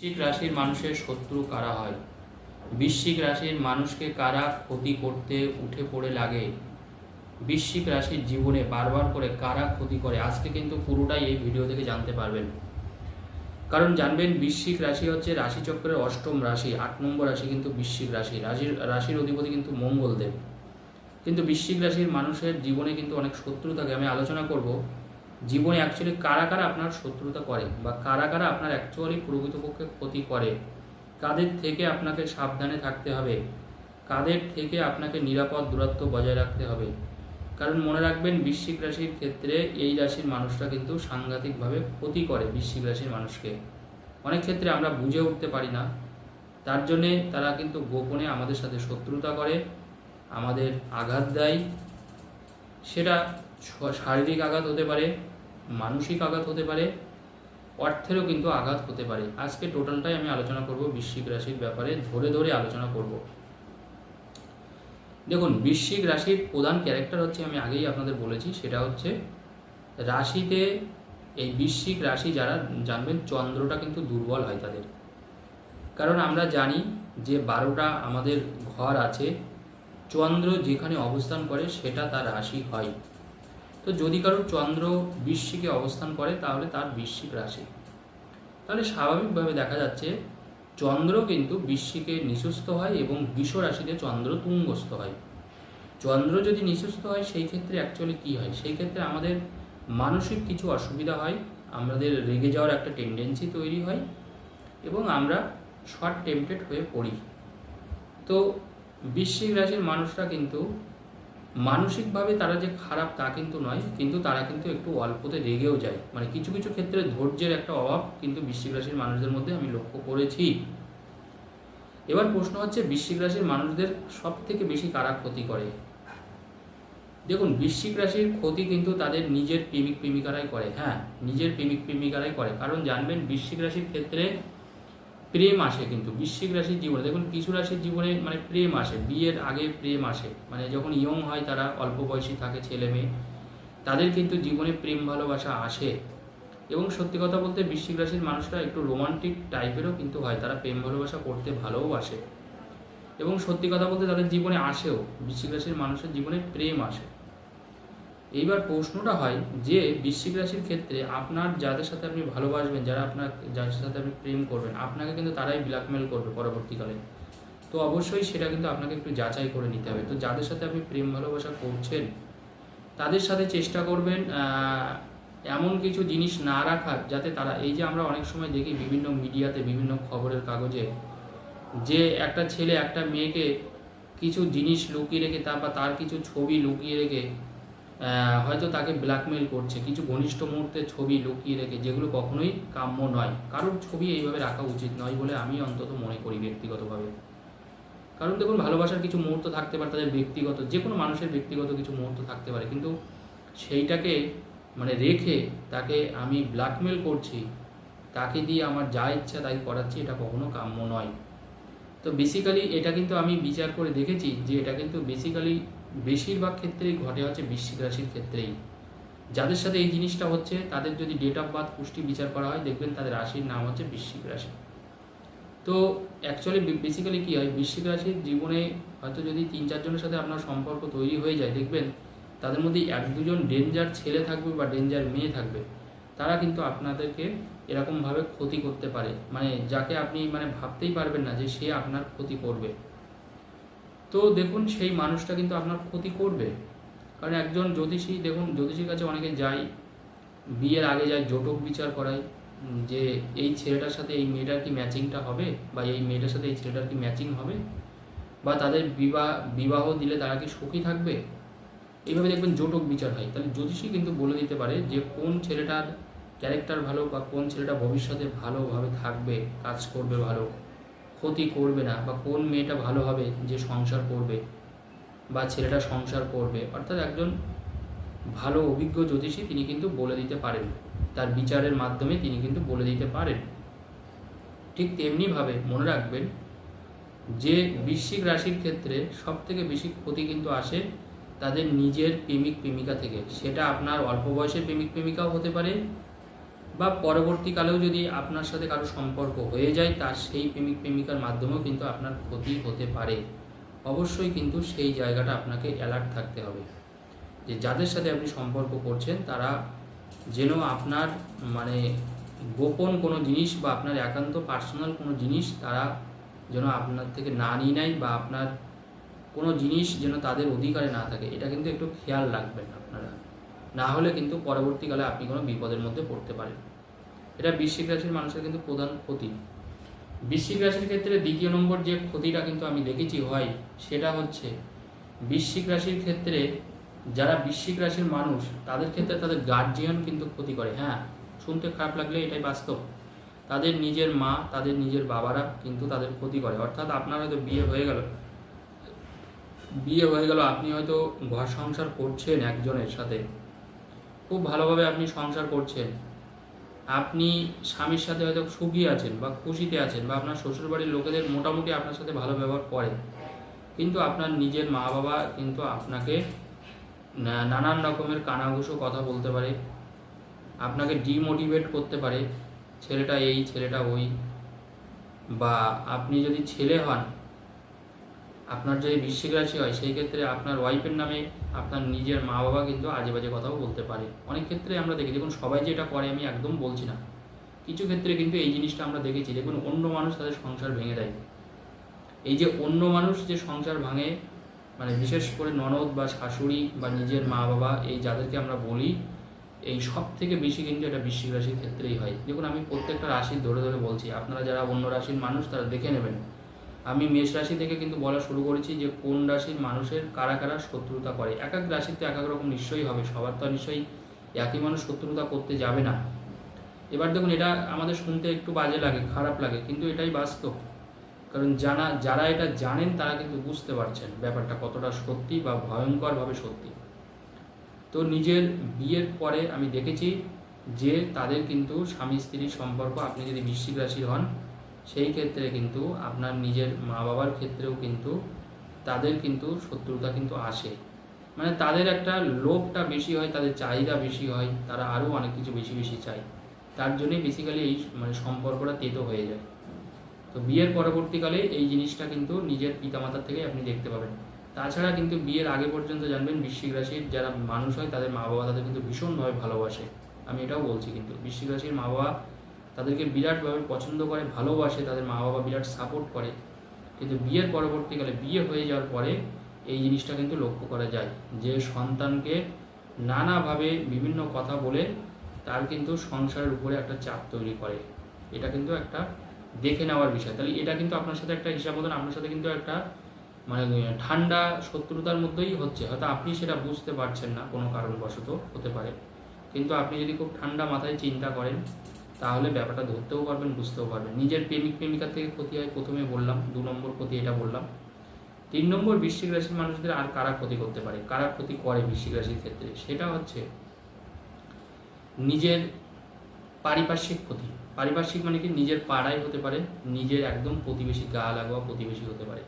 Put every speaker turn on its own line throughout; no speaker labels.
বৃশ্চিক রাশির মানুষের শত্রু কারা হয়? বৃশ্চিক রাশির মানুষকে কারা ক্ষতি করতে উঠে পড়ে লাগে? বৃশ্চিক রাশির জীবনে বারবার করে কারা ক্ষতি করে? আজকে কিন্তু পুরোটাই এই ভিডিও থেকে জানতে পারবেন। কারণ জানবেন, বৃশ্চিক রাশি হচ্ছে রাশিচক্রের অষ্টম রাশি, আট নম্বর রাশি কিন্তু বৃশ্চিক রাশি। রাশির রাশির অধিপতি কিন্তু মঙ্গলদেব কিন্তু বৃশ্চিক রাশির মানুষের জীবনে কিন্তু অনেক শত্রু থাকে। আমি আলোচনা করব জীবনে অ্যাকচুয়ালি কারা কারা আপনার শত্রুতা করে বা কারা কারা আপনার অ্যাকচুয়ালি প্রকৃতপক্ষে ক্ষতি করে? কাদের থেকে আপনাকে সাবধানে থাকতে হবে? কাদের থেকে আপনাকে নিরাপদ দূরত্ব বজায় রাখতে হবে? কারণ মনে রাখবেন, বৃশ্চিক রাশির ক্ষেত্রে এই রাশির মানুষরা কিন্তু সাংঘাতিকভাবে ক্ষতি করে বৃশ্চিক রাশির মানুষকে। অনেক ক্ষেত্রে আমরা বুঝে উঠতে পারি না। তার জন্যে তারা কিন্তু গোপনে আমাদের সাথে শত্রুতা করে, আমাদের আঘাত দেয়। সেটা শারীরিক আঘাত হতে পারে মানসিক আঘাত হতে পারে, অর্থেরও কিন্তু আঘাত হতে পারে। আজকে টোটালটাই আমি আলোচনা করব বৃশ্চিক রাশির ব্যাপারে, ধরে ধরে আলোচনা করব। দেখুন, বৃশ্চিক রাশির প্রধান ক্যারেক্টার হচ্ছে, আমি আগেই আপনাদের বলেছি, সেটা হচ্ছে রাশিতে এই বৃশ্চিক রাশি যারা জানবেন, চন্দ্রটা কিন্তু দুর্বল হয় তাদের। কারণ আমরা জানি যে বারোটা আমাদের ঘর আছে, চন্দ্র যেখানে অবস্থান করে সেটা তার রাশি হয়। তো যদি কারোর চন্দ্র বৃশ্চিকে অবস্থান করে, তাহলে তার বৃশ্চিক রাশি। তাহলে স্বাভাবিকভাবে দেখা যাচ্ছে, চন্দ্র কিন্তু বৃশ্চিকে নিঃস্ত হয় এবং বিষ রাশিতে চন্দ্র তুঙ্গস্থ হয়। চন্দ্র যদি নিঃস্ত হয়, সেই ক্ষেত্রে অ্যাকচুয়ালি কী হয়? সেই ক্ষেত্রে আমাদের মানসিক কিছু অসুবিধা হয়, আমাদের রেগে যাওয়ার একটা টেন্ডেন্সি তৈরি হয় এবং আমরা শর্ট টেম্পটেড হয়ে পড়ি। তো বৃশ্চিক রাশির মানুষরা কিন্তু মানসিকভাবে তারা যে খারাপ তা কিন্তু নয়, কিন্তু তারা কিন্তু একটু অল্পতে রেগেও যায়। মানে কিছু কিছু ক্ষেত্রে ধৈর্যের একটা অভাব কিন্তু বৃশ্চিক রাশির মানুষদের মধ্যে আমি লক্ষ্য করেছি। এবার প্রশ্ন হচ্ছে, বৃশ্চিক রাশির মানুষদের সব থেকে বেশি কারা ক্ষতি করে? দেখুন, বৃশ্চিক রাশির ক্ষতি কিন্তু তাদের নিজের প্রেমিক প্রেমিকারাই করে হ্যাঁ নিজের প্রেমিক প্রেমিকারাই করে। কারণ জানবেন, বৃশ্চিক রাশির ক্ষেত্রে প্রেম আসে কিন্তু। বৃশ্চিক রাশির জীবনে, দেখুন কিছু রাশির জীবনে মানে প্রেম আসে, বিয়ের আগে প্রেম আসে। মানে যখন ইয়ং হয় তারা, অল্প বয়সী থাকে ছেলে মেয়ে, তাদের কিন্তু জীবনে প্রেম ভালোবাসা আসে। এবং সত্যি কথা বলতে বৃশ্চিক রাশির মানুষরা একটু রোমান্টিক টাইপেরও কিন্তু হয়, তারা প্রেম ভালোবাসা করতে ভালোবাসে এবং সত্যি কথা বলতে তাদের জীবনে আসেও, বৃশ্চিক রাশির মানুষের জীবনে প্রেম আসে। এইবার প্রশ্নটা হয় যে বৃশ্চিক রাশির ক্ষেত্রে আপনার যাদের সাথে আপনি ভালোবাসবেন, যারা আপনার, যাদের সাথে আপনি প্রেম করবেন, আপনাকে কিন্তু তারাই ব্ল্যাকমেল করবে পরবর্তীকালে। তো অবশ্যই সেটা কিন্তু আপনাকে একটু যাচাই করে নিতে হবে। তো যাদের সাথে আপনি প্রেম ভালোবাসা করছেন, তাদের সাথে চেষ্টা করবেন এমন কিছু জিনিস না রাখার যাতে তারা, এই যে আমরা অনেক সময় দেখি বিভিন্ন মিডিয়াতে, বিভিন্ন খবরের কাগজে, যে একটা ছেলে একটা মেয়েকে কিছু জিনিস লুকিয়ে রেখে তার বা তার কিছু ছবি লুকিয়ে রেখে হয়তো তাকে ব্ল্যাকমেল করছে। কিছু ঘনিষ্ঠ মুহূর্তের ছবি লুকিয়ে রেখে, যেগুলো কখনোই কাম্য নয়। কারোর ছবি এইভাবে রাখা উচিত নয় বলে আমি অন্তত মনে করি ব্যক্তিগতভাবে। কারণ দেখুন, ভালোবাসার কিছু মুহূর্ত থাকতে পারে, তাদের ব্যক্তিগত যে কোনো মানুষের ব্যক্তিগত কিছু মুহূর্ত থাকতে পারে। কিন্তু সেইটাকে মানে রেখে তাকে আমি ব্ল্যাকমেল করছি, তাকে দিয়ে আমার যা ইচ্ছা তাই করাচ্ছি, এটা কখনো কাম্য নয়। তো বেসিক্যালি এটা কিন্তু আমি বিচার করে দেখেছি যে এটা কিন্তু বেসিক্যালি বেশিরভাগ ক্ষেত্রেই ঘটে হচ্ছে বৃশ্চিক রাশির ক্ষেত্রেই। যাদের সাথে এই জিনিসটা হচ্ছে, তাদের যদি ডেট অফ বার্থ পুষ্টি বিচার করা হয়, দেখবেন তাদের রাশির নাম হচ্ছে বৃশ্চিক রাশি। তো অ্যাকচুয়ালি বেসিক্যালি কী হয়? বৃশ্চিক রাশির জীবনে হয়তো যদি তিন চারজনের সাথে আপনার সম্পর্ক তৈরি হয়ে যায়, দেখবেন তাদের মধ্যে এক দুজন ডেঞ্জার ছেলে থাকবে বা ডেঞ্জার মেয়ে থাকবে। তারা কিন্তু আপনাদেরকে এরকমভাবে ক্ষতি করতে পারে। মানে যাকে আপনি মানে ভাবতেই পারবেন না যে সে আপনার ক্ষতি করবে। তো দেখুন, সেই মানুষটা কিন্তু আপনার ক্ষতি করবে। কারণ একজন জ্যোতিষী, দেখুন, জ্যোতিষীর কাছে অনেকে যায় বিয়ের আগে যায় জটক বিচার করায় যে এই ছেলেটার সাথে এই মেয়েটার কি ম্যাচিংটা হবে? বা এই মেয়েটার সাথে এই ছেলেটার কি ম্যাচিং হবে? বা তাদের বিবাহ বিবাহ দিলে তারা কি সুখী থাকবে? এইভাবে দেখবেন জটক বিচার হয়। তাহলে জ্যোতিষী কিন্তু বলে দিতে পারে যে, কোন ছেলেটার ক্যারেক্টার ভালো বা কোন ছেলেটা ভবিষ্যতে ভালোভাবে থাকবে, কাজ করবে ভালো। ক্ষতি করবে না বা কোন মেয়েটা ভালো হবে যে সংসার করবে বা ছেলেটা সংসার করবে, অর্থাৎ একজন ভালো, অভিজ্ঞ জ্যোতিষী তিনি কিন্তু বলে দিতে পারেন। তার বিচারের মাধ্যমে তিনি কিন্তু বলে দিতে পারেন। ঠিক তেমনিভাবে মনে রাখবেন যে বৃশ্চিক রাশির ক্ষেত্রে সব থেকে বেশি ক্ষতি কিন্তু আসে তাদের নিজের প্রেমিক প্রেমিকা থেকে। সেটা আপনার অল্প বয়সের প্রেমিক প্রেমিকাও হতে পারে বা পরবর্তীকালেও যদি আপনার সাথে কারও সম্পর্ক হয়ে যায়, তার সেই প্রেমিক প্রেমিকার মাধ্যমেও কিন্তু আপনার ক্ষতি হতে পারে। অবশ্যই কিন্তু সেই জায়গাটা আপনাকে অ্যালার্ট থাকতে হবে। যে যাদের সাথে আপনি সম্পর্ক করছেন, তারা যেন আপনার মানে গোপন কোনো জিনিস বা আপনার একান্ত পার্সোনাল কোনো জিনিস তারা যেন আপনার থেকে না নিয়ে নেয় বা আপনার কোনো জিনিস যেন তাদের অধিকারে না থাকে। এটা কিন্তু একটু খেয়াল রাখবেন আপনারা। না হলে কিন্তু পরবর্তীকালে আপনি কোনো বিপদের মধ্যে পড়তে পারেন। এটা বৃশ্চিক রাশির মানুষের কিন্তু প্রধান ক্ষতি। বৃশ্চিক রাশির ক্ষেত্রে দ্বিতীয় নম্বর যে ক্ষতিটা কিন্তু আমি দেখেছি হয়, সেটা হচ্ছে বৃশ্চিক রাশির ক্ষেত্রে যারা বৃশ্চিক রাশির মানুষ, তাদের ক্ষেত্রে তাদের গার্জিয়ান কিন্তু ক্ষতি করে। হ্যাঁ শুনতে খারাপ লাগলে এটাই বাস্তব। তাদের নিজের মা, তাদের নিজের বাবারা কিন্তু তাদের ক্ষতি করে। অর্থাৎ আপনার হয়তো বিয়ে হয়ে গেল। বিয়ে হয়ে গেল, আপনি হয়তো ঘর সংসার করছেন একজনের সাথে। খুব ভালোভাবে আপনি সংসার করছেন। আপনি স্বামীর সাথে হয়তো সুখী আছেন বা খুশিতে আছেন বা আপনার শ্বশুরবাড়ির লোকেদের মোটামুটি আপনার সাথে ভালো ব্যবহার করে কিন্তু আপনার নিজের মা বাবা কিন্তু আপনাকে নানান রকমের কানাঘুষো কথা বলতে পারে, আপনাকে ডিমোটিভেট করতে পারে, ছেলেটা এই, ছেলেটা ওই, বা আপনি যদি ছেলে হন, আপনার যদি বৃশ্চিক রাশি হয়, সেই ক্ষেত্রে আপনার ওয়াইফের নামে আপনার নিজের মা বাবা কিন্তু আজে বাজে কথাও বলতে পারে। অনেক ক্ষেত্রে আমরা দেখি দেখুন, সবাই যে এটা করে আমি একদম বলছি না। কিছু ক্ষেত্রে কিন্তু এই জিনিসটা আমরা দেখেছি, দেখুন, অন্য মানুষ তাদের সংসার ভেঙে দেয়। এই যে অন্য মানুষ যে সংসার ভাঙে মানে বিশেষ করে ননদ বা শাশুড়ি বা নিজের মা বাবা এই যাদেরকে আমরা বলি, এই সব থেকে বেশি কিন্তু এটা বৃশ্চিক রাশির ক্ষেত্রেই হয়। দেখুন, আমি প্রত্যেকটা রাশি ধরে ধরে বলছি, আপনারা যারা অন্য রাশির মানুষ, তারা দেখে নেবেন। আমি মেষ রাশি থেকে কিন্তু বলা শুরু করেছি যে কোন রাশির মানুষের কারা কারা শত্রুতা করে? এক এক রাশিতে এক এক রকম নিশ্চয়ই হবে, সবার তো নিশ্চয়ই একই মানুষ শত্রুতা করতে যাবে না। এবার দেখুন, এটা আমাদের শুনতে একটু বাজে লাগে, খারাপ লাগে, কিন্তু এটাই বাস্তব। কারণ জানা, যারা এটা জানেন, তারা কিন্তু বুঝতে পারছেন ব্যাপারটা কতটা সত্যি বা ভয়ঙ্করভাবে সত্যি। তো নিজের বিয়ের পরে আমি দেখেছি যে তাদের কিন্তু স্বামী স্ত্রীর সম্পর্ক, আপনি যদি বৃশ্চিক রাশি হন সেই ক্ষেত্রে কিন্তু আপনার নিজের মা বাবার ক্ষেত্রেও কিন্তু তাদের কিন্তু শত্রুতা কিন্তু আসে। মানে তাদের একটা লোভটা বেশি হয়, তাদের চাহিদা বেশি হয়, তারা আরও অনেক কিছু বেশি বেশি চায়। তার জন্যই বেসিক্যালি এই মানে সম্পর্কটা তেতো হয়ে যায়। তো বিয়ের পরবর্তীকালে এই জিনিসটা কিন্তু নিজের পিতামাতার থেকে আপনি দেখতে পাবেন। তাছাড়া কিন্তু বিয়ের আগে পর্যন্ত জানবেন বৃশ্চিক রাশির যারা মানুষ হয়, তাদের মা বাবা তাদের কিন্তু ভীষণভাবে ভালোবাসে। আমি এটাও বলছি কিন্তু, বৃশ্চিক রাশির মা বাবা তাদেরকে বিরাটভাবে পছন্দ করে, ভালোবাসে, তাদের মা বাবা বিরাট সাপোর্ট করে। কিন্তু বিয়ের পরবর্তীকালে, বিয়ে হয়ে যাওয়ার পরে এই জিনিসটা কিন্তু লক্ষ্য করা যায় যে সন্তানকে নানাভাবে বিভিন্ন কথা বলে তার কিন্তু সংসারের উপরে একটা চাপ তৈরি করে। এটা কিন্তু একটা দেখে নেওয়ার বিষয়। তাহলে এটা কিন্তু আপনার সাথে একটা হিসাব মতন, আপনার সাথে কিন্তু একটা মানে ঠান্ডা শত্রুতার মধ্যেই হচ্ছে। হয়তো আপনি সেটা বুঝতে পারছেন না, কোনো কারণবশত হতে পারে। কিন্তু আপনি যদি খুব ঠান্ডা মাথায় চিন্তা করেন তাহলে ব্যাপারটা ধরতেও পারবেন, বুঝতেও পারবেন। নিজের প্রেমিক, প্রেমিকার থেকে ক্ষতি হয়, প্রথমে বললাম, দু নম্বর ক্ষতি এটা বললাম। তিন নম্বর বৃশ্চিক রাশির মানুষদের আর কারা ক্ষতি করতে পারে? কারা ক্ষতি করে বৃশ্চিক রাশির ক্ষেত্রে? সেটা হচ্ছে নিজের পারিপার্শ্বিক ক্ষতি। পারিপার্শ্বিক মানে কি? নিজের পাড়ায় হতে পারে, নিজের একদম প্রতিবেশী, গা লাগোয়া প্রতিবেশী হতে পারে।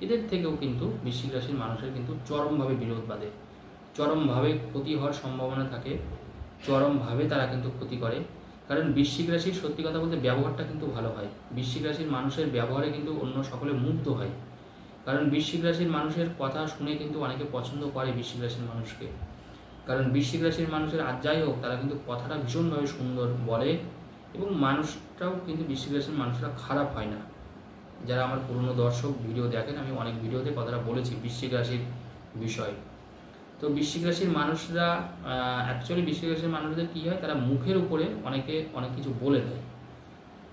এদের থেকেও কিন্তু বৃশ্চিক রাশির মানুষের কিন্তু চরমভাবে বিরোধ বাঁধে। চরমভাবে ক্ষতি হওয়ার সম্ভাবনা থাকে, চরমভাবে তারা কিন্তু ক্ষতি করে। কারণ বৃশ্চিক রাশির সত্যি কথা বলতে ব্যবহারটা কিন্তু ভালো হয়। বৃশ্চিক রাশির মানুষের ব্যবহারে কিন্তু অন্য সকলে মুগ্ধ হয়। কারণ বৃশ্চিক রাশির মানুষের কথা শুনে কিন্তু অনেকে পছন্দ করে বৃশ্চিক রাশির মানুষকে। কারণ বৃশ্চিক রাশির মানুষের আর যাই হোক, তারা কিন্তু কথাটা ভীষণভাবে সুন্দর বলে এবং মানুষটাও কিন্তু বৃশ্চিক রাশির মানুষরা খারাপ হয় না। যারা আমার পুরনো দর্শক, ভিডিও দেখেন, আমি অনেক ভিডিওতে কথাটা বলেছি বৃশ্চিক রাশির বিষয়। তো বৃশ্চিক রাশির মানুষরা অ্যাকচুয়ালি বৃশ্চিক রাশির মানুষদের কী হয়, তারা মুখের উপরে অনেকে অনেক কিছু বলে দেয়।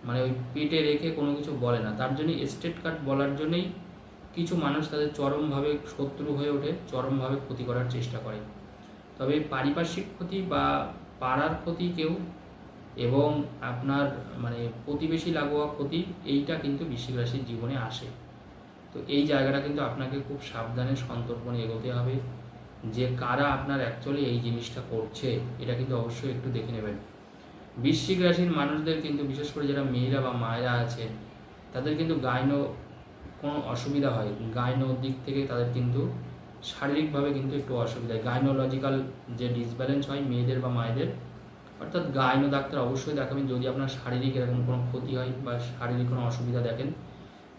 মানে ওই পেটে রেখে কোনো কিছু বলে না। তার জন্যই স্টেট কার্ড বলার জন্যই কিছু মানুষ তাদের চরমভাবে শত্রু হয়ে ওঠে, চরমভাবে ক্ষতি করার চেষ্টা করে। তবে পারিপার্শ্বিক ক্ষতি বা পাড়ার ক্ষতি কেউ এবং আপনার মানে প্রতিবেশী লাগোয়া ক্ষতি, এইটা কিন্তু বৃশ্চিক রাশির জীবনে আসে। তো এই জায়গাটা কিন্তু আপনাকে খুব সাবধানে সন্তর্পণে এগোতে হবে। যে কারা আপনার অ্যাকচুয়ালি এই জিনিসটা করছে, এটা কিন্তু অবশ্যই একটু দেখে নেবেন। বৃশ্চিক রাশির মানুষদের কিন্তু, বিশেষ করে যারা মেয়েরা বা মায়েরা আছে তাদের কিন্তু গাইনো কোনো অসুবিধা হয়। গাইনো দিক থেকে তাদের কিন্তু শারীরিকভাবে কিন্তু একটু অসুবিধা হয়। গাইনোলজিক্যাল যে ডিসব্যালেন্স হয় মেয়েদের বা মায়েদের, অর্থাৎ গাইনো ডাক্তার অবশ্যই দেখাবেন যদি আপনার শারীরিক এরকম কোনো ক্ষতি হয় বা শারীরিক কোনো অসুবিধা দেখেন।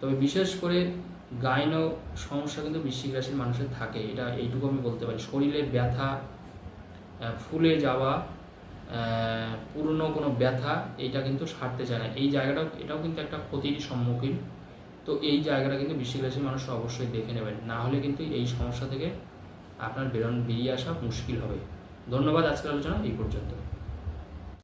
তবে বিশেষ করে গাইনো সমস্যা কিন্তু বৃশ্চিক রাশির মানুষের থাকে, এটা এইটুকু আমি বলতে পারি। শরীরে ব্যথা ফুলে যাওয়া পুরনো কোনো ব্যথা, এইটা কিন্তু সারতে চায় না। এই জায়গাটাও, এটাও কিন্তু একটা ক্ষতির সম্মুখীন। তো এই জায়গাটা কিন্তু বৃশ্চিক রাশির মানুষ অবশ্যই দেখে নেবেন। না হলে কিন্তু এই সমস্যা থেকে আপনার বেরোন, বেরিয়ে আসা মুশকিল হবে। ধন্যবাদ আজকের আলোচনা, এই পর্যন্ত।